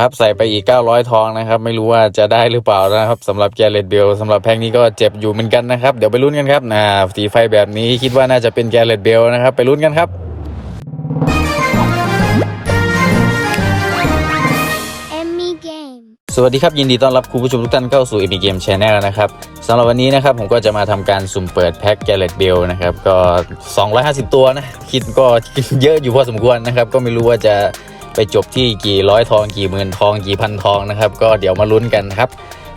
นะครับใส่ไปอีก 900 ทองนะครับ ไม่รู้ว่าจะได้หรือเปล่านะครับสำหรับแกเรตเบลสำหรับแพ็กนี้ก็เจ็บอยู่เหมือนกันนะครับ เดี๋ยวไปลุ้นกันครับนะสีไฟแบบนี้คิดว่าน่าจะเป็นแกเรตเบลนะครับ ไปลุ้นกันครับ Emmy Game สวัสดีครับ ยินดีต้อนรับคุณผู้ชมทุกท่านเข้าสู่ e p Game Channel นะครับสำหรับวันนี้นะครับผมก็จะมาทำการสุ่มเปิดแพ็กแกเรตเบลนะครับก็ 250 ตัวนะ คิดก็เยอะอยู่พอสมควรนะครับ ก็ไม่รู้ว่าจะไป จบที่กี่ร้อยทองกี่หมื่นทองกี่พันทองนะครับ ก็เดี๋ยวมาลุ้นกันครับ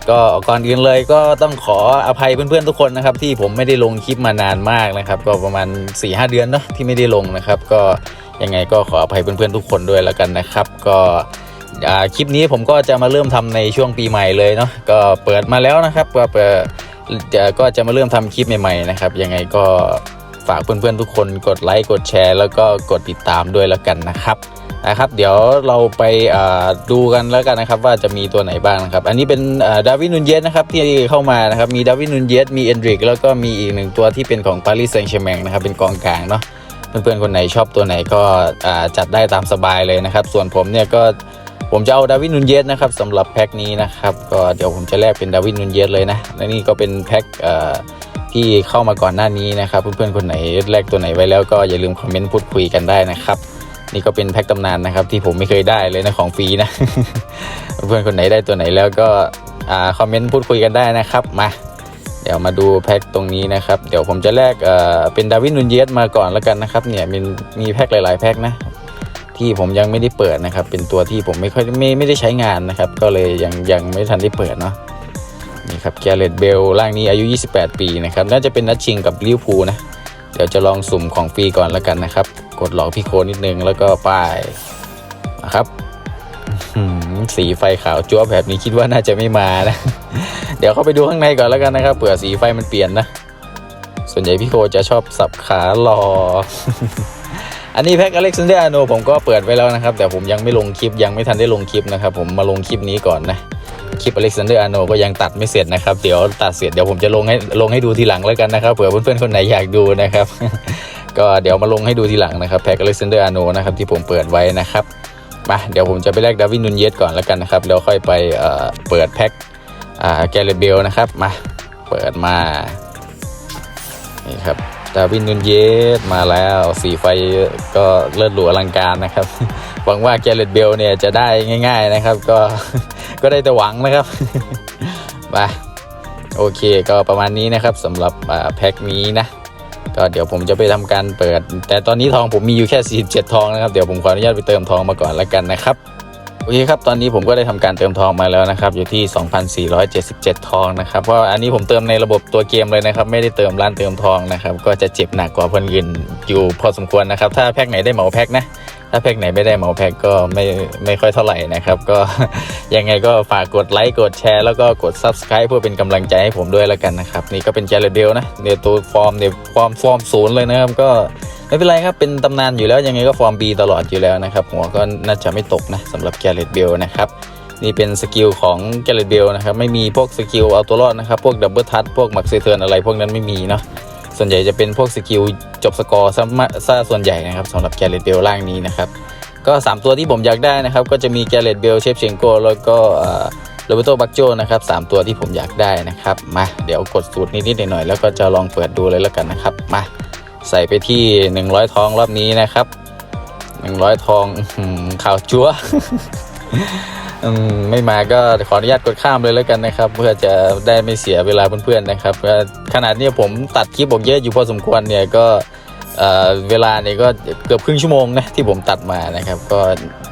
ก็ก่อนอื่นเลยก็ต้องขออภัยเพื่อนๆทุกคนนะครับ ที่ผมไม่ได้ลงคลิปมานานมากนะครับ ก็ประมาณ4-5เดือนเนาะที่ไม่ได้ลงนะครับ ก็ยังไงก็ขออภัยเพื่อนๆทุกคนด้วยแล้วกันนะครับ ก็คลิปนี้ผมก็จะมาเริ่มทำในช่วงปีใหม่เลยเนาะก็เปิดมาแล้วนะครับ ก็เปิดจะก็จะมาเริ่มทำคลิปใหม่ๆนะครับ ยังไงก็ฝากเพื่อนๆทุกคนกดไลค์กดแชร์ แล้วก็กดติดตามด้วยแล้วกันนะครับ นะครับ เดี๋ยวเราไปดูกันแล้วกันนะครับ ว่าจะมีตัวไหนบ้างนะครับ อันนี้เป็นดาวินนุนเยสนะครับที่เข้ามานะครับ มีดาวินนุนเยสมีเอนดริกแล้วก็มีอีกหนึ่งตัวที่เป็นของปารีสแซงต์แชร์แมงนะครับ เป็นกองกลางเนาะเพื่อนๆคนไหนชอบตัวไหนก็จัดได้ตามสบายเลยนะครับ ส่วนผมเนี่ยก็ผมจะเอาดาวินนุนเยสนะครับสำหรับแพ็คนี้นะครับก็เดี๋ยวผมจะแลกเป็นดาวินนุนเยสเลยนะและนี่ก็เป็นแพ็คที่เข้ามาก่อนหน้านี้นะครับ เพื่อนๆคนไหนแลกตัวไหนไว้แล้วก็อย่าลืมคอมเมนต์พูดคุยกันได้นะครับ นี่ก็เป็นแพ็คตำนานนะครับที่ผมไม่เคยได้เลยนะของฟรีนะ เพื่อนคนไหนได้ตัวไหนแล้วก็คอมเมนต์พูดคุยกันได้นะครับมาเดี๋ยวมาดูแพ็คตรงนี้นะครับ เดี๋ยวผมจะแลกเเป็นดาวินนุนเยสมาก่อนแล้วกันนะครับเนี่ยมีมีแพ็คหลาย ๆ แพ็คนะที่ผมยังไม่ได้เปิดนะครับ เป็นตัวที่ผมไม่ค่อยไม่ไม่ได้ใช้งานนะครับ ก็เลยยังยังไม่ทันได้เปิดเนาะนี่ครับแกเรตเบลร่างนี้อายุ 28 ปีนะครับ น่าจะเป็นนัดชิงกับลิวพูนะ เดี๋ยวจะลองสุ่มของฟรีก่อนแล้วกันนะครับ ดหลอกพี่โคนิดนึงแล้วก็ป้ายนะครับสีไฟขาวจั๊วแบบนี้คิดว่าน่าจะไม่มานะ เดี๋ยวเข้าไปดูข้างในก่อนแล้วกันนะครับเผื่อสีไฟมันเปลี่ยนนะ ส่วนใหญ่พี่โคจะชอบสับขาหลออันนี้แพ็คอเล็กซานเดอร์อาโนผมก็เปิดไว้แล้วนะครับ แต่ผมยังไม่ลงคลิปยังไม่ทันได้ลงคลิปนะครับ ผมมาลงคลิปนี้ก่อนนะคลิปอเล็กซานเดอร์อาโนก็ยังตัดไม่เสร็จนะครับเดี๋ยวตัดเสร็จเดี๋ยวผมจะลงให้ลงให้ดูทีหลังแล้วกันนะครับเผื่อเพื่อนๆคนไหนอยากดูนะครับ ก็เดี๋ยวมาลงให้ดูทีหลังนะครับแพ็คอเล็กซานเดอร์อาโนนะครับที่ผมเปิดไว้นะครับมาเดี๋ยวผมจะไปแลกดาวินนุนเยสก่อนแล้วกันนะครับแล้วค่อยไปเเปิดแพ็คอ่าแกเรตเบลนะครับมาเปิดมานี่ครับดาวินนุนเยสมาแล้วสีไฟก็เลิศหรูอลังการนะครับหวังว่าแกเรตเบลเนี่ยจะได้ง่าย ๆนะครับ ก็ก็ได้แต่หวังนะครับไปโอเคก็ประมาณนี้นะครับสำหรับแพ็คนี้นะ ก็เดี๋ยวผมจะไปทำการเปิด แต่ตอนนี้ทองผมมีอยู่แค่ 47 ทองนะครับ เดี๋ยวผมขออนุญาตไปเติมทองมาก่อนแล้วกันนะครับโอเคครับ ตอนนี้ผมก็ได้ทำการเติมทองมาแล้วนะครับ อยู่ที่ 2,477 ทองนะครับ เพราะอันนี้ผมเติมในระบบตัวเกมเลยนะครับ ไม่ได้เติมร้านเติมทองนะครับ ก็จะเจ็บหนักกว่าเพิ่นอื่นอยู่พอสมควรนะครับ ถ้าแพ็คไหนได้เหมาแพ็คนะ ถ้าแพ็คไหนไม่ได้เหมาแพ็คก็ไม่ไม่ค่อยเท่าไหร่นะครับ ก็ยังไงก็ฝากกดไลค์กดแชร์แล้วก็กด Subscribe เพื่อเป็นกำลังใจให้ผมด้วยแล้วกันนะครับ นี่ก็เป็นแจเรเดลนะเดี๋ยวตัวฟอร์มเดี๋ยวฟอร์มฟอร์มศูนย์เลยนะครับก็ไม่เป็นไรครับ เป็นตำนานอยู่แล้วยังไงก็ฟอร์ม B ตลอดอยู่แล้วนะครับหัวก็น่าจะไม่ตกนะสำหรับแกเรตเบลนะครับนี่เป็นสกิลของแกเรตเบลนะครับไม่มีพวกสกิลเอาตัวรอดนะครับพวกดับเบิลทัชพวกมักเซเทิร์นอะไรพวกนั้นไม่มีเนาะ ส่วนใหญ่จะเป็นพวกสกิลจบสกอร์ซะซะส่วนใหญ่นะครับสำหรับแกเรตเบลร่างนี้นะครับ ก็ 3 ตัวที่ผมอยากได้นะครับ ก็จะมีแกเรตเบลเชฟเชงโกแล้วก็โรเบโตบักโจนะครับสามตัวที่ผมอยากได้นะครับ มาเดี๋ยวกดสูตรนิดๆหน่อยๆแล้วก็จะลองเปิดดูเลยแล้วกันนะครับ มาใส่ไปที่ 100 ทองรอบนี้นะครับ 100 ทองร้อหือข่าวจั๊ว อืมไม่มาก็ขออนุญาตกดข้ามเลยแล้วกันนะครับ เพื่อจะได้ไม่เสียเวลาเพื่อนๆนะครับก็ขนาดนี้ผมตัดคลิปบอกเยอะอยู่พอสมควรเนี่ยก็เเวลาเนี่ยก็เกือบครึ่งชั่วโมงนะที่ผมตัดมานะครับ ก็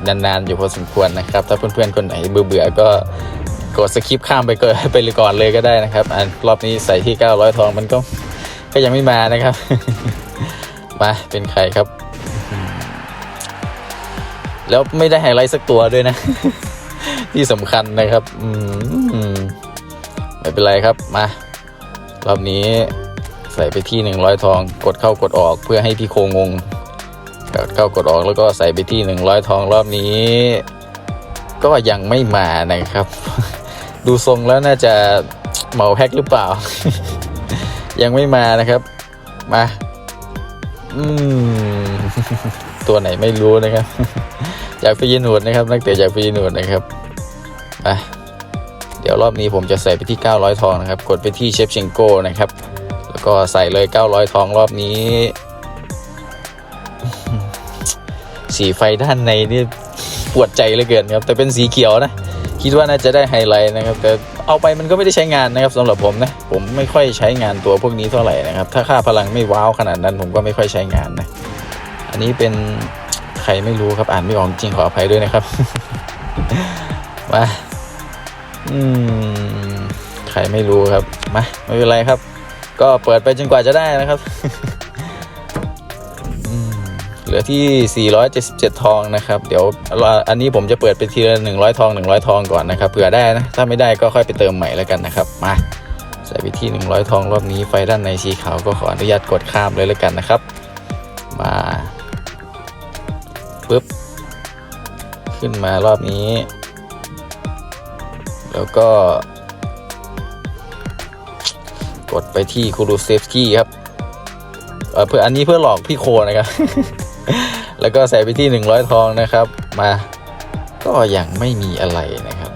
นานๆอยู่พอสมควรนะครับ ถ้าเพื่อนๆคนไหนเบื่อๆก็กดสคิปข้ามไปเกินไปเลยก่อนเลยก็ได้นะครับอันรอบนี้ใส่ที่ 900 ทองมันก็ก็ยังไม่มานะครับ มาเป็นใครครับ แล้วไม่ได้ไฮไลท์สักตัวด้วยนะ ที่สำคัญนะครับอืมไม่เป็นไรครับมารอบนี้ใส่ไปที่100ทองกดเข้ากดออกเพื่อให้พี่โคงงกดเข้ากดออกแล้วก็ใส่ไปที่100ทองรอบนี้ ก็ยังไม่มานะครับ ดูทรงแล้วน่าจะเหมาแพ็คหรือเปล่า ยังไม่มานะครับมาอืมตัวไหนไม่รู้นะครับ อยากไปยินหนวดนะครับ นักเตะอยากไปยินหนวดนะครับ อะเดี๋ยวรอบนี้ผมจะใส่ไปที่ 900 ทองนะครับ กดไปที่เชฟเชงโก้นะครับ แล้วก็ใส่เลย 900 ทองรอบนี้ สีไฟด้านในนี่ปวดใจเหลือเกินครับ แต่เป็นสีเขียวนะ คิดว่าน่าจะได้ไฮไลท์นะครับ แต่เอาไปมันก็ไม่ได้ใช้งานนะครับสำหรับผมนะ ผมไม่ค่อยใช้งานตัวพวกนี้เท่าไหร่นะครับ ถ้าค่าพลังไม่ว้าวขนาดนั้นผมก็ไม่ค่อยใช้งานนะ อันนี้เป็นใครไม่รู้ครับอ่านไม่ออกจริงขออภัยด้วยนะครับ มา อืมใครไม่รู้ครับมาไม่เป็นไรครับ ก็เปิดไปจนกว่าจะได้นะครับเหลือที่ 477 ทองนะครับ เดี๋ยวอันนี้ผมจะเปิดไปทีละ 100 ทอง 100 ทองก่อนนะครับ เผื่อได้นะ ถ้าไม่ได้ก็ค่อยไปเติมใหม่แล้วกันนะครับ มา ใส่ไปที่ 100 ทองรอบนี้ ไฟด้านในสีขาวก็ขออนุญาตกดข้ามเลยแล้วกันนะครับ มาปึ๊บ ขึ้นมารอบนี้ แล้วก็ กดไปที่คูรูเซฟกี้ครับเพื่ออันนี้เพื่อหลอกพี่โคนะครับ แล้วก็ใส่ไปที่ 100 ทองนะครับ มา ก็ยังไม่มีอะไรนะครับ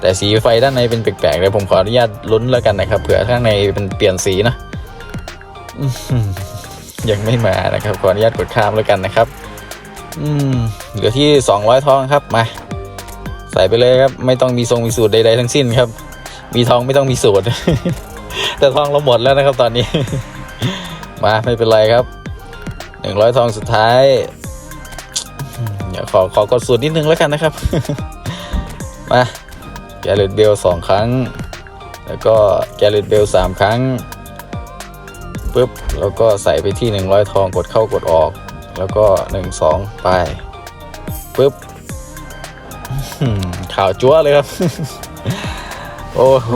แต่สีไฟด้านในเป็นแปลกๆเลยผมขออนุญาตลุ้นแล้วกันนะครับ เผื่อข้างในเป็นเปลี่ยนสีนะยังไม่มานะครับ ขออนุญาตกดข้ามแล้วกันนะครับ อืมเหลือที่ 200 ทองครับ มา ใส่ไปเลยครับ ไม่ต้องมีทรงมีสูตรใดๆทั้งสิ้นครับ มีทองไม่ต้องมีสูตร แต่ทองเราหมดแล้วนะครับตอนนี้ มาไม่เป็นไรครับหนึ่งร้อยทองสุดท้ายเดี๋ยวขอขอกดสูตรนิดนึงแล้วกันนะครับ มาแกเลตเบลสองครั้ง แล้วก็แกเลตเบลสามครั้งปุ๊บแล้วก็ใส่ไปที่หนึ่งร้อยทองกดเข้ากดออก แล้วก็หนึ่งสองไปปุ๊บ ข่าวจั๊วเลยครับ โอ้โห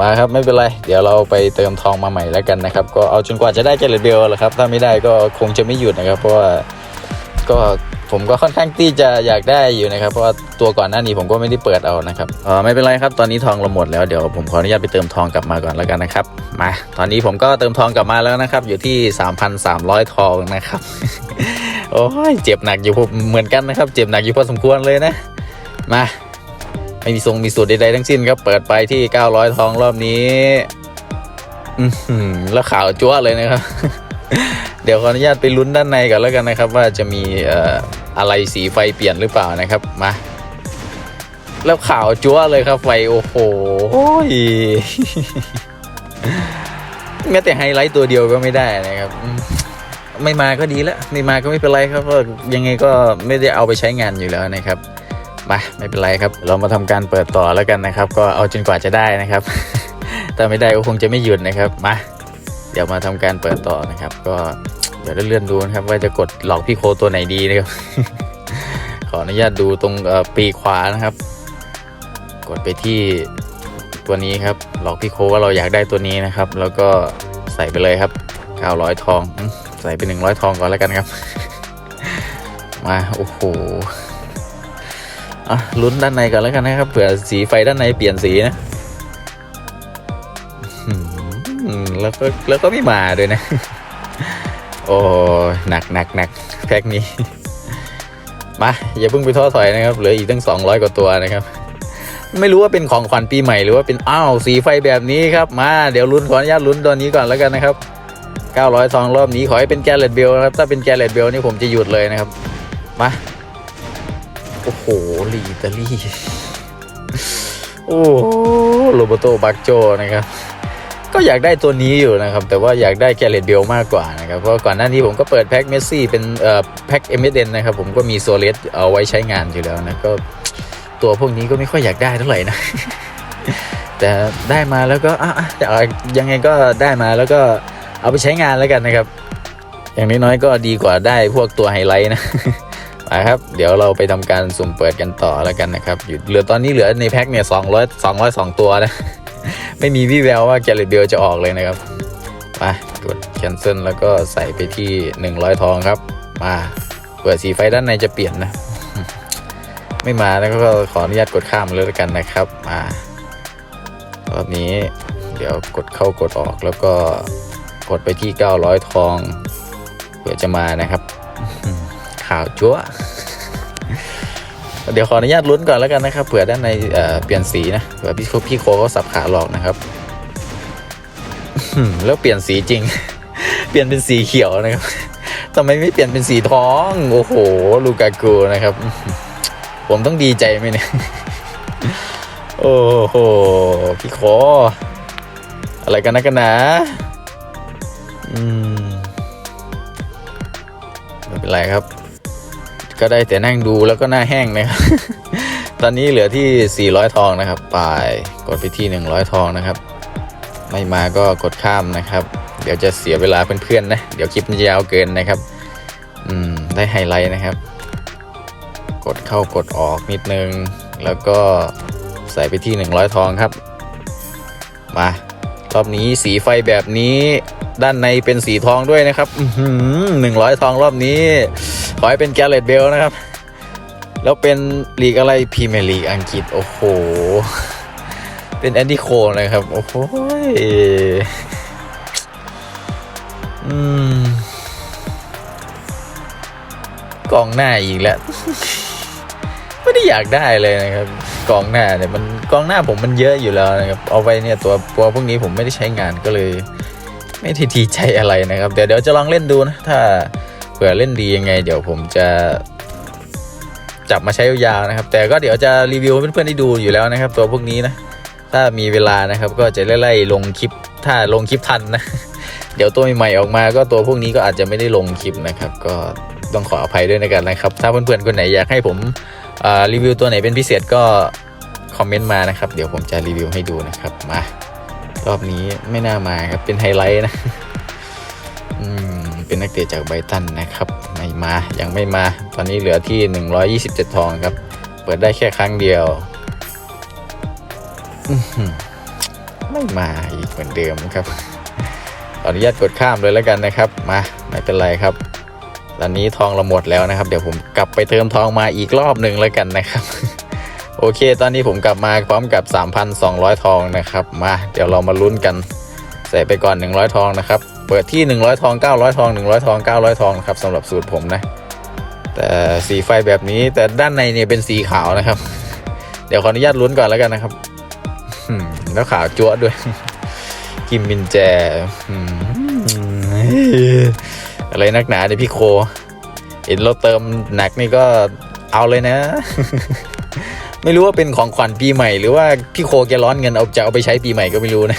มาครับไม่เป็นไร เดี๋ยวเราไปเติมทองมาใหม่แล้วกันนะครับ ก็เอาจนกว่าจะได้เจลเบลแหละครับ ถ้าไม่ได้ก็คงจะไม่หยุดนะครับ เพราะว่าก็ ผมก็ค่อนข้างที่จะอยากได้อยู่นะครับ เพราะว่าตัวก่อนหน้านี้ผมก็ไม่ได้เปิดเอานะครับเออไม่เป็นไรครับตอนนี้ทองเราหมดแล้วเดี๋ยวผมขออนุญาตไปเติมทองกลับมาก่อนแล้วกันนะครับมาตอนนี้ผมก็เติมทองกลับมาแล้วนะครับ อยู่ที่ 3,300 ทองนะครับโอ้ยเจ็บหนักอยู่เหมือนกันนะครับ เจ็บหนักอยู่พอสมควรเลยนะ มาไม่มีทรงมีสูตรใดๆทั้งสิ้นครับเปิดไปที่ 900 ทองรอบนี้อืแล้วข่าวจั๊วเลยนะครับ เดี๋ยวขออนุญาตไปลุ้นด้านในก่อนแล้วกันนะครับ ว่าจะมีอะไรสีไฟเปลี่ยนหรือเปล่านะครับมาแล้วข่าวจั๊วเลยครับไฟโอ้โหแม้แต่ไฮไลท์ตัวเดียวก็ไม่ได้นะครับไม่มาก็ดีแล้วไม่มาก็ไม่เป็นไรครับเพราะยังไงก็ไม่ได้เอาไปใช้งานอยู่แล้วนะครับมาไม่เป็นไรครับ เรามาทำการเปิดต่อแล้วกันนะครับ ก็เอาจนกว่าจะได้นะครับถ้าไม่ได้ก็คงจะไม่หยุดนะครับมา เดี๋ยวมาทำการเปิดต่อนะครับ ก็เดี๋ยวเลื่อนดูนะครับ ว่าจะกดหลอกพี่โคตัวไหนดีนะครับ ขออนุญาตดูตรงปีขวานะครับ กดไปที่ตัวนี้ครับ หลอกพี่โคว่าเราอยากได้ตัวนี้นะครับ แล้วก็ใส่ไปเลยครับ900ทองอืมใส่ไป100ทองก่อนแล้วกันครับ มาโอ้โหอะลุ้นด้านในก่อนแล้วกันนะครับเผื่อสีไฟด้านในเปลี่ยนสีนะ แล้วก็แล้วก็ไม่มาด้วยนะ โอ้หนักหนักหนักแพ็คนี้ มาอย่าเพิ่งไปท้อถอยนะครับ เหลืออีกตั้ง 200 กว่าตัวนะครับ ไม่รู้ว่าเป็นของขวัญปีใหม่หรือว่าเป็นอ้าวสีไฟแบบนี้ครับ มาเดี๋ยวลุ้นขออนุญาตลุ้นตัวนี้ก่อนแล้วกันนะครับ 900ทองรอบนี้ขอให้เป็นแกลเลตเบลนะครับ ถ้าเป็นแกลเลตเบลนี่ผมจะหยุดเลยนะครับ มา โอ้โหลีตาลีโอ้โรเบโตบักโจนะครับ อยากได้ตัวนี้อยู่นะครับ แต่ว่าอยากได้แกเรตเบลมากกว่านะครับ เพราะก่อนหน้านี้ผมก็เปิดแพ็คเมสซี่เป็นเอ่อแพ็คเอเมเดนนะครับ ผมก็มีโซเลสเอาไว้ใช้งานอยู่แล้วนะก็ตัวพวกนี้ก็ไม่ค่อยอยากได้เท่าไหร่นะ แต่ได้มาแล้วก็อะยังไงก็ได้มาแล้วก็เอาไปใช้งานแล้วกันนะครับ อย่างน้อยๆก็ดีกว่าได้พวกตัวไฮไลท์นะมาครับ เดี๋ยวเราไปทำการสุ่มเปิดกันต่อแล้วกันนะครับอยู่เหลือตอนนี้เหลือในแพ็คเนี่ยสองร้อยสองร้อยสองตัวนะ ไม่มีวี่แววว่าแกลเลตเบลจะออกเลยนะครับมากด cancel แล้วก็ใส่ไปที่ 100 ทองครับ มาเปิดสีไฟด้านในจะเปลี่ยนนะ ไม่มาแล้วก็ขออนุญาตกดข้ามเลยแล้วกันนะครับ มารอบนี้เดี๋ยวกดเข้ากดออกแล้วก็กดไปที่ 900 ทองเผื่อจะมานะครับ ข่าวจั๊ว เดี๋ยวขออนุญาตลุ้นก่อนแล้วกันนะครับเผื่อด้านในเเปลี่ยนสีนะเผื่อพี่โคพี่โคเขาสับขาหลอกนะครับแล้วเปลี่ยนสีจริง เปลี่ยนเป็นสีเขียวนะครับทำไมไม่เปลี่ยนเป็นสีทอง โอ้โห ลูกากูนะครับ ผมต้องดีใจไหมเนี่ย โอ้โห พี่โคอะไรกันนะกันนะ อืมไม่เป็นไรครับ ก็ได้แต่นั่งดูแล้วก็หน้าแห้งนะครับ ตอนนี้เหลือที่ 400 ทองนะครับไปกดไปที่ 100 ทองนะครับ ไม่มาก็กดข้ามนะครับ เดี๋ยวจะเสียเวลาเพื่อนๆนะ เดี๋ยวคลิปมันจะยาวเกินนะครับ อืม ได้ไฮไลท์นะครับ กดเข้ากดออกนิดนึง แล้วก็ใส่ไปที่ 100 ทองครับ มา รอบนี้สีไฟแบบนี้ ด้านในเป็นสีทองด้วยนะครับหนึ่งร้อยทองรอบนี้ ขอให้เป็นแกเลตเบลนะครับ แล้วเป็นลีกอะไรพรีเมียร์ลีกอังกฤษ โอ้โห เป็นแอนดี้โคนะครับ โอ้โหอืมกองหน้าอีกแล้ว ไม่ได้อยากได้เลยนะครับ กองหน้าเนี่ยมันกองหน้าผมมันเยอะอยู่แล้วนะครับเอาไปเนี่ยตัวตัวพวกนี้ผมไม่ได้ใช้งานก็เลย ไม่ได้ทีใจอะไรนะครับเดี๋ยวเดี๋ยวจะลองเล่นดูนะถ้าเผื่อเล่นดียังไง เดี๋ยวผมจะจับมาใช้ยาวๆนะครับ แต่ก็เดี๋ยวจะรีวิวให้เพื่อนๆได้ดูอยู่แล้วนะครับ ตัวพวกนี้นะ ถ้ามีเวลานะครับก็จะไล่ๆลงคลิปถ้าลงคลิปทันนะ เดี๋ยวตัวใหม่ๆออกมาก็ตัวพวกนี้ก็อาจจะไม่ได้ลงคลิปนะครับ ก็ต้องขออภัยด้วยนะกันนะครับ ถ้าเพื่อนๆคนไหนอยากให้ผม รีวิวตัวไหนเป็นพิเศษก็คอมเมนต์มานะครับ เดี๋ยวผมจะรีวิวให้ดูนะครับมารอบนี้ไม่น่ามาครับเป็นไฮไลท์นะอืมเป็นนักเตะจากไบตันนะครับไม่มายังไม่มา ตอนนี้เหลือที่ 127 ทองครับ เปิดได้แค่ครั้งเดียวไม่มาอีกเหมือนเดิมครับขออนุญาตกดข้ามเลยแล้วกันนะครับ มาไม่เป็นไรครับ ตอนนี้ทองเราหมดแล้วนะครับ เดี๋ยวผมกลับไปเติมทองมาอีกรอบหนึ่งแล้วกันนะครับ โอเค ตอนนี้ผมกลับมาพร้อมกับ 3,200 ทองนะครับ มาเดี๋ยวเรามาลุ้นกัน ใส่ไปก่อน 100 ทองนะครับ เปิดที่ 100 ทอง 900 ทอง 100 ทอง 900 ทองนะครับสำหรับสูตรผมนะ แต่สีไฟแบบนี้แต่ด้านในเนี่ยเป็นสีขาวนะครับ เดี๋ยวขออนุญาตลุ้นก่อนแล้วกันนะครับแล้วขาวจั๊วะด้วย กิมมินแจ อะไรนักหนาเนี่ยพี่โคเห็นเราเติมหนักนี่ก็เอาเลยนะ ไม่รู้ว่าเป็นของขวัญปีใหม่ หรือว่าพี่โคแกร้อนเงินเอาจะเอาไปใช้ปีใหม่ก็ไม่รู้นะ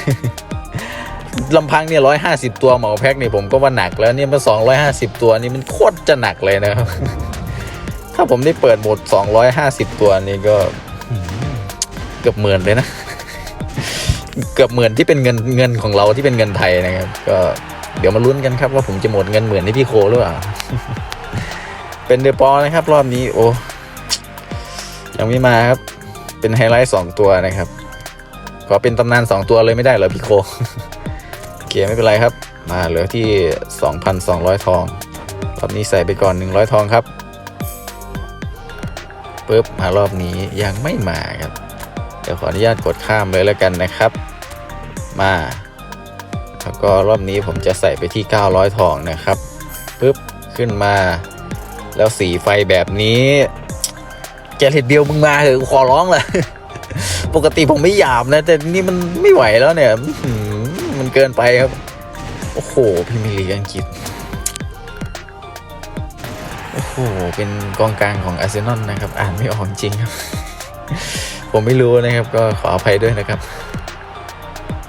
ลำพังเนี่ยร้อยห้าสิบตัวเหมาแพ็คเนี่ยผมก็ว่าหนักแล้วเนี่ยมาสองร้อยห้าสิบตัวนี่มันโคตรจะหนักเลยนะครับ ถ้าผมได้เปิดหมดสองร้อยห้าสิบตัวนี่ก็เกือบหมื่นเลยนะ เกือบหมื่นที่เป็นเงินเงินของเราที่เป็นเงินไทยนะครับ ก็ เดี๋ยวมาลุ้นกันครับว่าผมจะหมดเงินหมื่นที่พี่โคหรือเปล่า เป็นเดปอนะครับ รอบนี้โอ้ยังไม่มาครับ เป็นไฮไลท์สองตัวนะครับ ขอเป็นตำนานสองตัวเลยไม่ได้เหรอพี่โคโอเคไม่เป็นไรครับ มาเหลือที่ 2,200 ทอง รอบนี้ใส่ไปก่อน 100 ทองครับปุ๊บมารอบนี้ยังไม่มาครับ เดี๋ยวขออนุญาตกดข้ามเลยแล้วกันนะครับ มา แล้วก็รอบนี้ผมจะใส่ไปที่ 900 ทองนะครับปุ๊บขึ้นมา แล้วสีไฟแบบนี้แกเห็ดเดียวมึงมาเถอะขอร้องเลยปกติผมไม่หยาบนะ แต่นี่มันไม่ไหวแล้วเนี่ยมันเกินไปครับ โอ้โหพรีเมียร์ลีกอังกฤษโอ้โหเป็นกองกลางของอาร์เซนอลนะครับ อ่านไม่ออกจริงครับ ผมไม่รู้นะครับ ก็ขออภัยด้วยนะครับ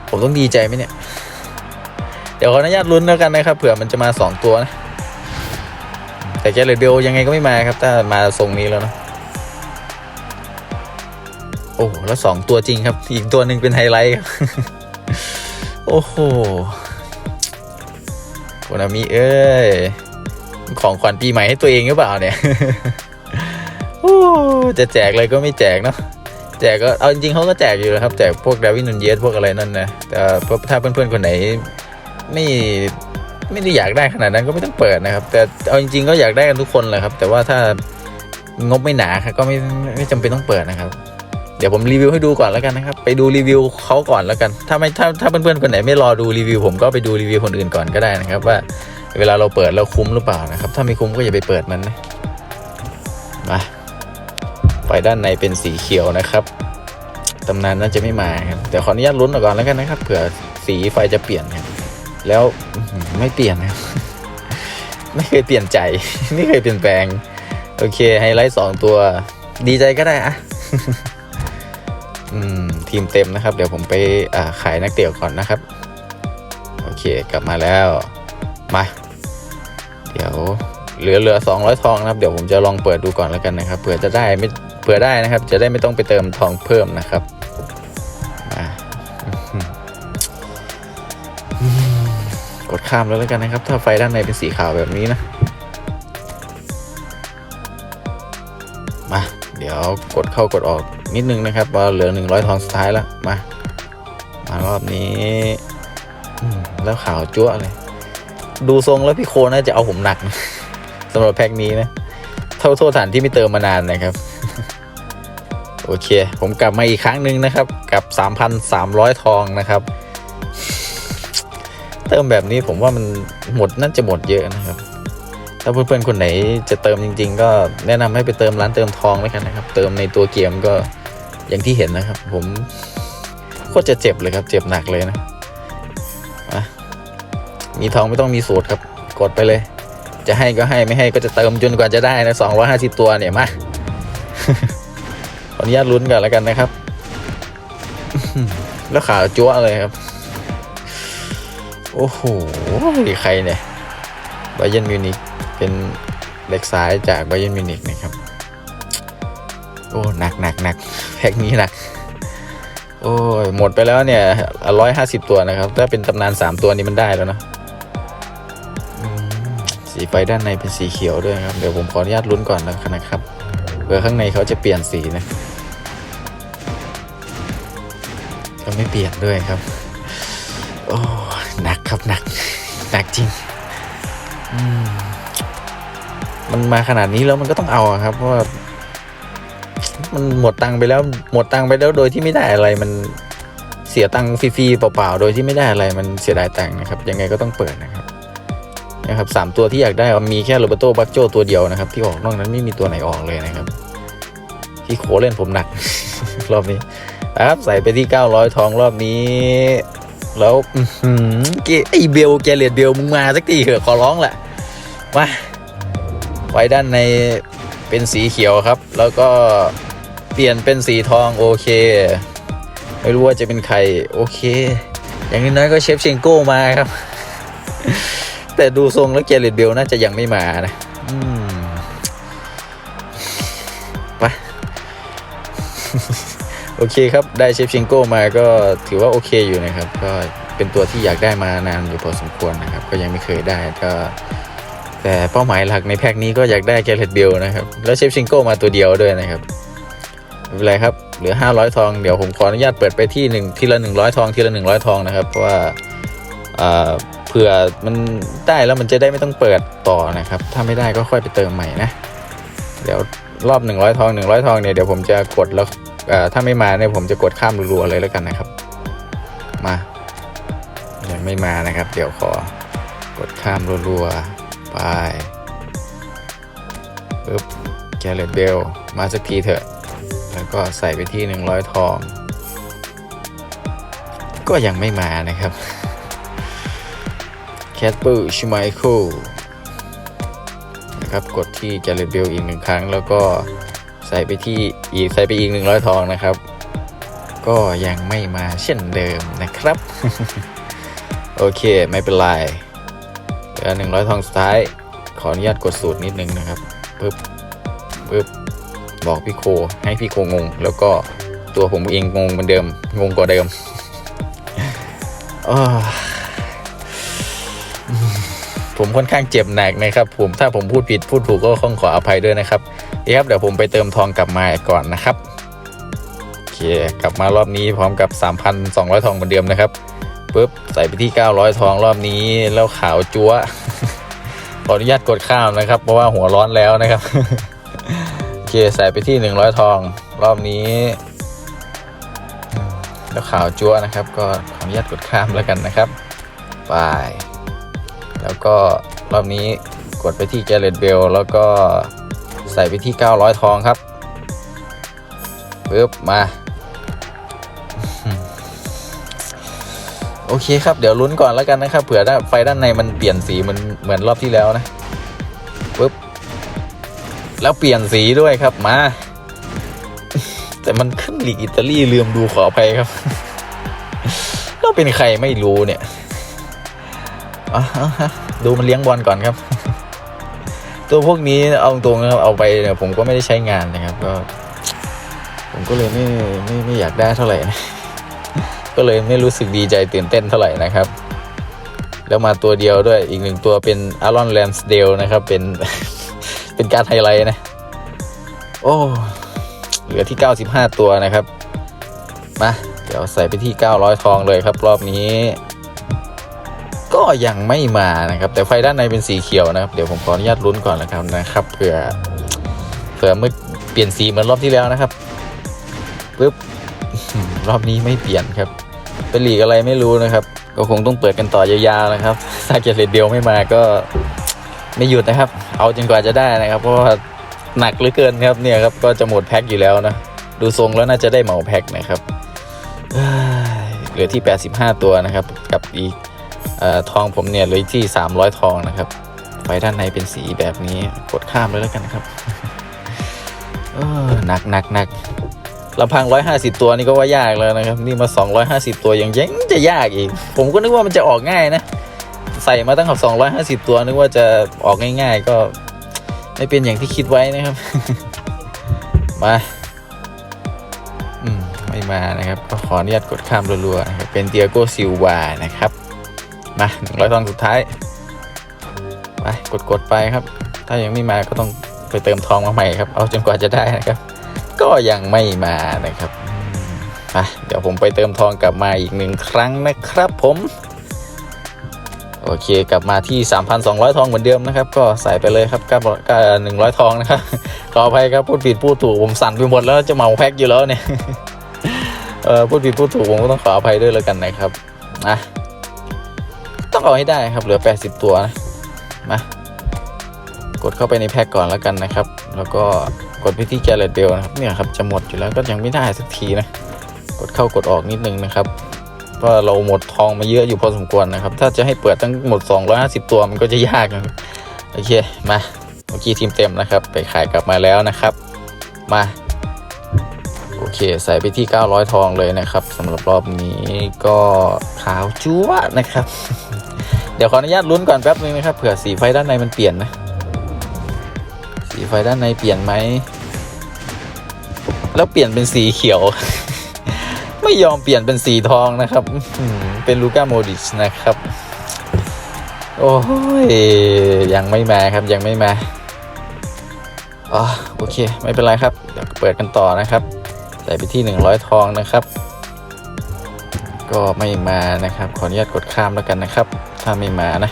ผมต้องดีใจไหมเนี่ย ดี๋ยวขออนุญาตลุ้นแล้วกันนะครับเผื่อมันจะมาสองตัวนะ แต่แกเลดเบลยังไงก็ไม่มาครับ ถ้ามาทรงนี้แล้วนะโอ้แล้วสองตัวจริงครับ อีกตัวหนึ่งเป็นไฮไลท์ครับโอ้โหโคนามิเอ้ยของขวัญปีใหม่ให้ตัวเองหรือเปล่าเนี่ยโอ้จะแจกเลยก็ไม่แจกเนาะแจกก็เอาจริงๆเขาก็แจกอยู่แล้วครับแจกพวกดาวินนุนเยสพวกอะไรนั่นนะแต่ถ้าเพื่อนๆคนไหน ไม่ไม่ได้อยากได้ขนาดนั้นก็ไม่ต้องเปิดนะครับ แต่เอาจริง ๆ ก็อยากได้กันทุกคนแหละครับ แต่ว่าถ้างบไม่หนาครับก็ไม่ไม่จำเป็นต้องเปิดนะครับ เดี๋ยวผมรีวิวให้ดูก่อนแล้วกันนะครับ ไปดูรีวิวเขาก่อนแล้วกัน ถ้าไม่ถ้าถ้าเพื่อนๆคนไหนไม่รอดูรีวิวผมก็ไปดูรีวิวคนอื่นก่อนก็ได้นะครับ ว่าเวลาเราเปิดเราคุ้มหรือเปล่านะครับ ถ้าไม่คุ้มก็อย่าไปเปิดมันนะมาไฟด้านในเป็นสีเขียวนะครับตำนานน่าจะไม่มาครับแต่ขออนุญาตลุ้นก่อนแล้วกันนะครับเผื่อสีไฟจะเปลี่ยนครับ แล้วไม่เปลี่ยนนะไม่เคยเปลี่ยนใจ ไม่เคยเปลี่ยนแปลง โอเค ไฮไลท์สองตัว ดีใจก็ได้อะอืมทีมเต็มนะครับ เดี๋ยวผมไปขายนักเตะก่อนนะครับ โอเค กลับมาแล้ว มา เดี๋ยวเหลือเหลือสองร้อยทองนะครับ เดี๋ยวผมจะลองเปิดดูก่อนแล้วกันนะครับ เผื่อจะได้ไม่เผื่อได้นะครับ จะได้ไม่ต้องไปเติมทองเพิ่มนะครับ กดข้ามแล้วแล้วกันนะครับ ถ้าไฟด้านในเป็นสีขาวแบบนี้นะ มา เดี๋ยวกดเข้ากดออกนิดนึงนะครับว่าเหลือหนึ่งร้อยทองสุดท้ายแล้ว มามารอบนี้แล้วขาวจั๊วเลยดูทรงแล้วพี่โคน่าจะเอาผมหนักนะสำหรับแพ็กนี้นะ เท่าโทษฐานที่ไม่เติมมานานนะครับ โอเค ผมกลับมาอีกครั้งหนึ่งนะครับ กับ 3,300 ทองนะครับ เติมแบบนี้ผมว่ามันหมดน่าจะหมดเยอะนะครับ ถ้าเพื่อนๆคนไหนจะเติมจริง ๆ ก็แนะนำให้ไปเติมร้านเติมทองแล้วกันนะครับ เติมในตัวเกมก็อย่างที่เห็นนะครับ ผมโคตรจะเจ็บเลยครับ เจ็บหนักเลยนะะมีทองไม่ต้องมีสูตรครับ กดไปเลย จะให้ก็ให้ไม่ให้ก็จะเติมจนกว่าจะได้นะสองร้อยห้าสิบตัวเนี่ยมาขออนุญาตลุ้นก่อนแล้วกันนะครับ แล้วขาวจั๊วเลยครับ โอ้โหใครเนี่ยบาเยนมิวนิกเป็นเล็กซ้ายจากบาเยนมิวนิกนะครับ โอ้หนักหนักหนักแพ็กนี้หนัก โอ้ยหมดไปแล้วเนี่ยร้อยห้าสิบตัวนะครับ ถ้าเป็นตำนานสามตัวนี้มันได้แล้วนะสีไฟด้านในเป็นสีเขียวด้วยครับ เดี๋ยวผมขออนุญาตลุ้นก่อนนะครับเผื่อข้างในเขาจะเปลี่ยนสีนะก็ไม่เปลี่ยนด้วยครับ โอ้ หนักครับหนักหนักจริงมมันมาขนาดนี้แล้วมันก็ต้องเอาครับ เพราะว่ามันหมดตังค์ไปแล้วหมดตังค์ไปแล้วโดยที่ไม่ได้อะไรมันเสียตังค์ฟรีๆเปล่าๆโดยที่ไม่ได้อะไรมันเสียดายตังค์นะครับ ยังไงก็ต้องเปิดนะครับนะครับสามตัวที่อยากได้มีแค่โรเบโต้บัคโจตัวเดียวนะครับ ที่ออกนอกนั้นไม่มีตัวไหนออกเลยนะครับ ที่โคเล่นผมหนัก รอบนี้นะครับใส่ไปที่ 900 ทองรอบนี้ แล้วอื้อหือเกไอเบลแกเลียดเบลมึงมาสักทีเถอะขอร้องแหละมาไว้ด้านในเป็นสีเขียวครับ แล้วก็เปลี่ยนเป็นสีทองโอเค ไม่รู้ว่าจะเป็นใครโอเค อย่างน้อยๆก็เชฟเชงโก้มาครับ แต่ดูทรงแล้วเกเรตเบลน่าจะยังไม่มานะอืมไป โอเคครับ ได้เชฟเชงโก้มาก็ถือว่าโอเคอยู่นะครับ ก็เป็นตัวที่อยากได้มานานอยู่พอสมควรนะครับ ก็ยังไม่เคยได้ก็แต่เป้าหมายหลักในแพ็กนี้ก็อยากได้แกเรตเบลนะครับ แล้วเชฟชิงโก้มาตัวเดียวด้วยนะครับไม่เป็นไรครับ เหลือ 500 ทอง เดี๋ยวผมขออนุญาตเปิดไปที่หนึ่งทีละ 100 ทองทีละ 100 ทองนะครับ เพราะว่าอ่าเผื่อมันได้แล้วมันจะได้ไม่ต้องเปิดต่อนะครับ ถ้าไม่ได้ก็ค่อยไปเติมใหม่นะ เดี๋ยวรอบ 100 ทอง 100 ทองเนี่ยเดี๋ยวผมจะกดแล้ว ถ้าไม่มาเนี่ยผมจะกดข้ามรัวๆเลยแล้วกันนะครับ มายังไม่มานะครับ เดี๋ยวขอกดข้ามรัวๆไปปึ๊บแกเลตเบลมาสักทีเถอะ แล้วก็ใส่ไปที่ 100 ทอง ก็ยังไม่มานะครับแคทเปอร์ชิไมเคิลนะครับกดที่แกเลตเบลอีกหนึ่งครั้งแล้วก็ ส่ไปที่อีกใส่ไปอีก100ทองนะครับ ก็ยังไม่มาเช่นเดิมนะครับ โอเคไม่เป็นไรเหลือหนึ่งร้อยทองสุดท้าย ขออนุญาตกดสูตรนิดนึงนะครับปึ๊บปึ๊บบอกพี่โคให้พี่โคงง แล้วก็ตัวผมเองงงเหมือนเดิม งงกว่าเดิมอ้อ ผมค่อนข้างเจ็บหนักนะครับผมถ้าผมพูดผิดพูดถูกก็ขอขออภัยด้วยนะครับเดี๋ยวครับเดี๋ยวผมไปเติมทองกลับมาก่อนนะครับโอเคกลับมารอบนี้พร้อมกับ 3,200 ทองเหมือนเดิมนะครับปุ๊บใส่ไปที่ 900 ทองรอบนี้แล้วขาวจั๊วขออนุญาตกดข้ามนะครับ เพราะว่าหัวร้อนแล้วนะครับโอเคใส่ไปที่ 100 ทองรอบนี้ แล้วขาวจั๊วนะครับ ก็ขออนุญาตกดข้ามแล้วกันนะครับไป แล้วก็รอบนี้กดไปที่แกเรตเบลแล้วก็ใส่ไปที่ 900 ทองครับปึ๊บมา โอเคครับ เดี๋ยวลุ้นก่อนแล้วกันนะครับ เผื่อไฟด้านในมันเปลี่ยนสีมันเหมือนรอบที่แล้วนะปึ๊บแล้วเปลี่ยนสีด้วยครับมา แต่มันขึ้นหลีกอิตาลีลืมดูขออภัยครับ เราเป็นใครไม่รู้เนี่ย ดูมันเลี้ยงบอลก่อนครับ ตัวพวกนี้เอาตรงนะครับเอาไปเนี่ยผมก็ไม่ได้ใช้งานนะครับ ก็ ผมก็เลยไม่ไม่ไม่อยากได้เท่าไหร่นะก็เลยไม่รู้สึกดีใจตื่นเต้นเท่าไหร่นะครับ แล้วมาตัวเดียวด้วยอีกหนึ่งตัวเป็นอารอนแลนสเดลนะครับ เป็นเป็นการไฮไลท์นะ โอ้เหลือที่ 95 ตัวนะครับ มา เดี๋ยวใส่ไปที่ 900 ทองเลยครับรอบนี้ ก็ยังไม่มานะครับ แต่ไฟด้านในเป็นสีเขียวนะครับ เดี๋ยวผมขออนุญาตลุ้นก่อนนะครับนะครับเผื่อเผื่อเมื่อเปลี่ยนสีเหมือนรอบที่แล้วนะครับปึ๊บรอบนี้ไม่เปลี่ยนครับ เป็นหลีกอะไรไม่รู้นะครับ ก็คงต้องเปิดกันต่อยาวๆนะครับถ้าเกิดเลดเดียวไม่มาก็ไม่หยุดนะครับ เอาจนกว่าจะได้นะครับ เพราะว่าหนักเหลือเกินครับเนี่ยครับก็จะหมดแพ็คอยู่แล้วนะดูทรงแล้วน่าจะได้เหมาแพ็คนะครับเหลือที่ 85 ตัวนะครับ กับอีก ทองผมเนี่ยเลือที่ 300 ทองนะครับ ไฟด้านในเป็นสีแบบนี้กดข้ามเลยแล้วกันครับเออหนักหนักหนักลำพัง 150 ตัวนี่ก็ว่ายากแล้วนะครับ นี่มา 250 ตัวยังยังจะยากอีก ผมก็นึกว่ามันจะออกง่ายนะ ใส่มาตั้งกับ 250 ตัวนึกว่าจะออกง่าย ๆ ก็ไม่เป็นอย่างที่คิดไว้นะครับ มาอืมไม่มานะครับ ก็ขออนุญาตกดข้ามรัวๆเป็นเตียโกซิลวานะครับ มาหนึ่งร้อยทองสุดท้าย ไป กดกดๆไปครับ ถ้ายังไม่มาก็ต้องไปเติมทองมาใหม่ครับ เอาจนกว่าจะได้นะครับ ก็ยังไม่มานะครับอืมไปเดี๋ยวผมไปเติมทองกลับมาอีกหนึ่งครั้งนะครับผม โอเคกลับมาที่ 3,200 ทองเหมือนเดิมนะครับ ก็ใส่ไปเลยครับก็กหนึ่งร้อยทองนะครับขออภัยครับพูดผิดพูดถูกผมสั่นไปหมดแล้วจะเมาแพ็คอยู่แล้วเนี่ยเออพูดผิดพูดถูกผมก็ต้องขออภัยด้วยแล้วกันนะครับอะ ต้องเอาให้ได้ครับเหลือ 80 ตัวนะมากดเข้าไปในแพ็คก่อนแล้วกันนะครับ แล้วก็กดไปที่แกลเลตเบลนะครับเนี่ยครับจะหมดอยู่แล้วก็ยังไม่ได้สักทีนะกดเข้ากดออกนิดนึงนะครับเพราะเราหมดทองมาเยอะอยู่พอสมควรนะครับ ถ้าจะให้เปิดทั้งหมด 250 ตัวมันก็จะยากนะโอเคมาเมื่อกี้ทีมเต็มนะครับ ไปขายกลับมาแล้วนะครับ มาโอเค ใส่ไปที่ 900 ทองเลยนะครับสำหรับรอบนี้ก็ขาวจั๊วะนะครับ เดี๋ยวขออนุญาตลุ้นก่อนแป๊บนึงนะครับเผื่อสีไฟด้านในมันเปลี่ยนนะ สีไฟด้านในเปลี่ยนไหม แล้วเปลี่ยนเป็นสีเขียว ไม่ยอมเปลี่ยนเป็นสีทองนะครับเป็นลูก้าโมดิชนะครับ โอ้ยยังไม่มาครับยังไม่มาอ๋อโอเค ไม่เป็นไรครับ เดี๋ยวเปิดกันต่อนะครับ ใส่ไปที่ 100 ทองนะครับ ก็ไม่มานะครับ ขออนุญาตกดข้ามแล้วกันนะครับ ถ้าไม่มานะ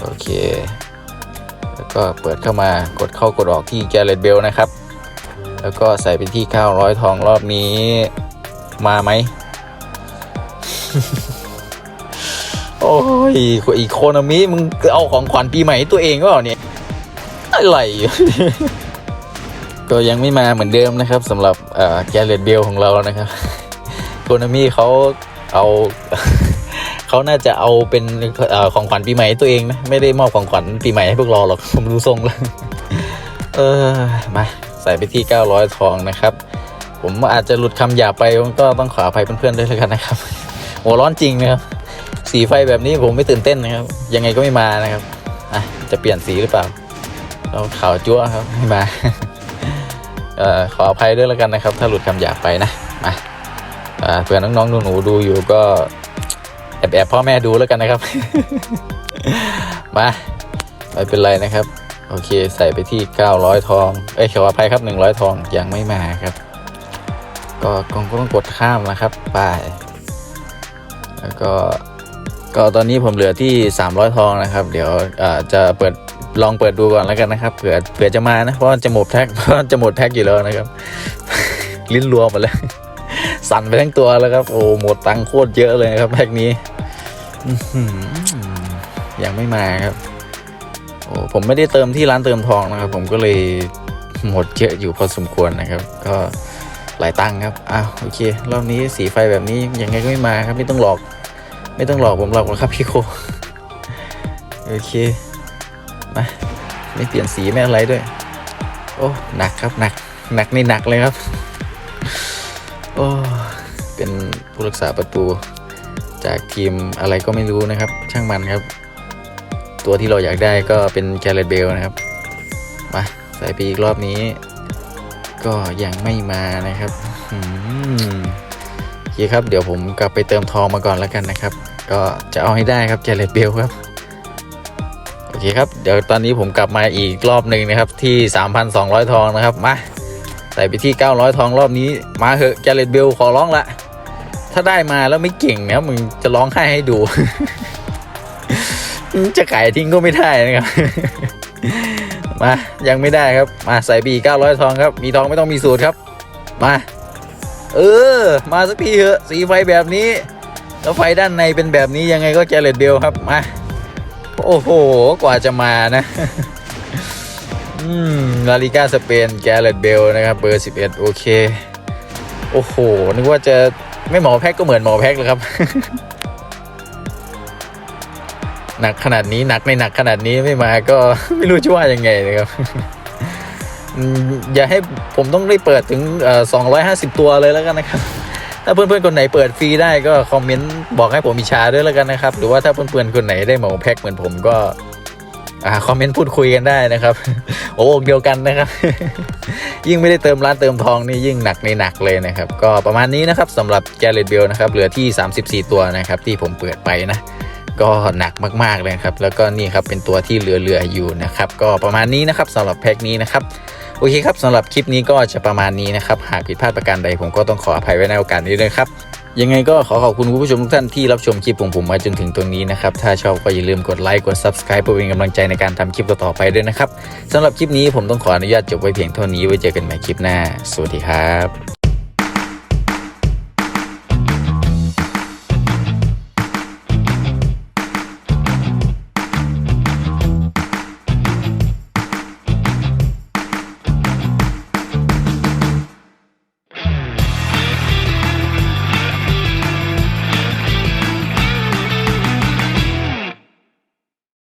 โอเค แล้วก็เปิดเข้ามากดเข้ากดออกที่แกเรตเบลนะครับ แล้วก็ใส่ไปที่900ทองรอบนี้มาไหม โอ้ยอีโคโนมิมึงเอาของขวัญปีใหม่ให้ตัวเองก็เปล่าเนี่ยอะไรก็ยังไม่มาเหมือนเดิมนะครับสำหรับแกเรตเบลของเรานะครับ โคโนมิเขาเอาเขาน่าจะเอาเป็นอของขวัญปีใหม่ให้ตัวเองนะไม่ได้มอบของขวัญปีใหม่ให้พวกเราหรอกผมรู้ทรงแล้วเออมาใส่ไปที่ 900 ทองนะครับ ผมอาจจะหลุดคำหยาบไปก็ต้องขออภัยเพื่อนๆด้วยแล้วกันนะครับหัวร้อนจริงนะครับสีไฟแบบนี้ผมไม่ตื่นเต้นนะครับ ยังไงก็ไม่มานะครับอะจะเปลี่ยนสีหรือเปล่าเราขาวจั๊วครับไม่มาเอ่อขออภัยด้วยแล้วกันนะครับ ถ้าหลุดคำหยาบไปนะมา เผื่อน้องๆหนูๆดูอยู่ก็แอบแอบๆพ่อแม่ดูแล้วกันนะครับ มาไม่เป็นไรนะครับ โอเคใส่ไปที่ 900 ทอง เอ้ยขออภัยครับ 100 ทองยังไม่มาครับ ก็คงต้องกดข้ามนะครับไปแล้วก็ก็ตอนนี้ผมเหลือที่ 300 ทองนะครับ เดี๋ยวจะเปิดลองเปิดดูก่อนแล้วกันนะครับเผื่อเผื่อจะมานะเพราะจะหมดแพ็คเพราะจะหมดแพ็คอยู่แล้วนะครับ ลิ้นรัวหมดแล้ว สั่นไปทั้งตัวแล้วครับ โอ้หมดตังค์โคตรเยอะเลยครับแพ็คนี้ยังไม่มาครับ โอ้ผมไม่ได้เติมที่ร้านเติมทองนะครับ ผมก็เลยหมดเยอะอยู่พอสมควรนะครับ ก็หลายตังค์ครับอ้าวโอเค รอบนี้สีไฟแบบนี้ยังไงก็ไม่มาครับ ไม่ต้องหลอก ไม่ต้องหลอกผมหรอกนะครับพี่โคโอเคมาไม่เปลี่ยนสีไม่อะไรด้วย โอ้หนักครับหนักหนักในหนักเลยครับ โอ้เป็นผู้รักษาประตู จากทีมอะไรก็ไม่รู้นะครับ ช่างมันครับ ตัวที่เราอยากได้ก็เป็นแกเรตเบลนะครับ มาใส่ไปอีกรอบนี้ ก็ยังไม่มานะครับอืมโอเคครับ เดี๋ยวผมกลับไปเติมทองมาก่อนแล้วกันนะครับ ก็จะเอาให้ได้ครับแกเรตเบลครับโอเคครับ เดี๋ยวตอนนี้ผมกลับมาอีกรอบหนึ่งนะครับ ที่ 3,200 ทองนะครับ มา ใส่ไปที่ 900 ทองรอบนี้ มาเหอะแกเรตเบลขอร้องละ ถ้าได้มาแล้วไม่เก่งนะมึงจะร้องไห้ให้ดู จะขายทิ้งก็ไม่ได้นะครับ มายังไม่ได้ครับ มาใส่บีเก้าร้อยทองครับ มีทองไม่ต้องมีสูตรครับ มา เออ มาสักทีเถอะ สีไฟแบบนี้ แล้วไฟด้านในเป็นแบบนี้ยังไงก็แกเลตเบลครับ มา โอ้โห กว่าจะมานะ ลาลิก้าสเปนแกเลตเบลนะครับเบอร์ 11 โอเค โอ้โห นึกว่าจะไม่หมอแพ็กก็เหมือนหมอแพ็กเลยครับ หนักขนาดนี้หนักในหนักขนาดนี้ไม่มาก็ไม่รู้จะว่ายังไงนะครับ อย่าให้ผมต้องได้เปิดถึงเอ่อ250 ตัวเลยแล้วกันนะครับ ถ้าเพื่อนๆคนไหนเปิดฟรีได้ก็คอมเมนต์บอกให้ผมมีชาด้วยแล้วกันนะครับ หรือว่าถ้าเพื่อนๆคนไหนได้หมาแพ็คเหมือนผมก็ อ่าคอมเมนต์พูดคุยกันได้นะครับ โอ้อกเดียวกันนะครับ ยิ่งไม่ได้เติมร้านเติมทองนี่ยิ่งหนักในหนักเลยนะครับ ก็ประมาณนี้นะครับสำหรับแกเลตเบลนะครับเหลือที่ 34 ตัวนะครับที่ผมเปิดไปนะก็หนักมากๆเลยครับ แล้วก็นี่ครับเป็นตัวที่เหลือๆอยู่นะครับ ก็ประมาณนี้นะครับสำหรับแพ็คนี้นะครับ โอเคครับสำหรับคลิปนี้ก็จะประมาณนี้นะครับ หากผิดพลาดประการใดผมก็ต้องขออภัยไว้ในโอกาสนี้ด้วยครับ ยังไงก็ขอขอบคุณคุณผู้ชมทุกท่านที่รับชมคลิปของผมมาจนถึงตรงนี้นะครับ ถ้าชอบก็อย่าลืมกดไลค์กด subscribe เพื่อเป็นกำลังใจในการทำคลิปต่อไปด้วยนะครับสำหรับคลิปนี้ผมต้องขออนุญาตจบไว้เพียงเท่านี้ไว้เจอกันใหม่คลิปหน้า สวัสดีครับ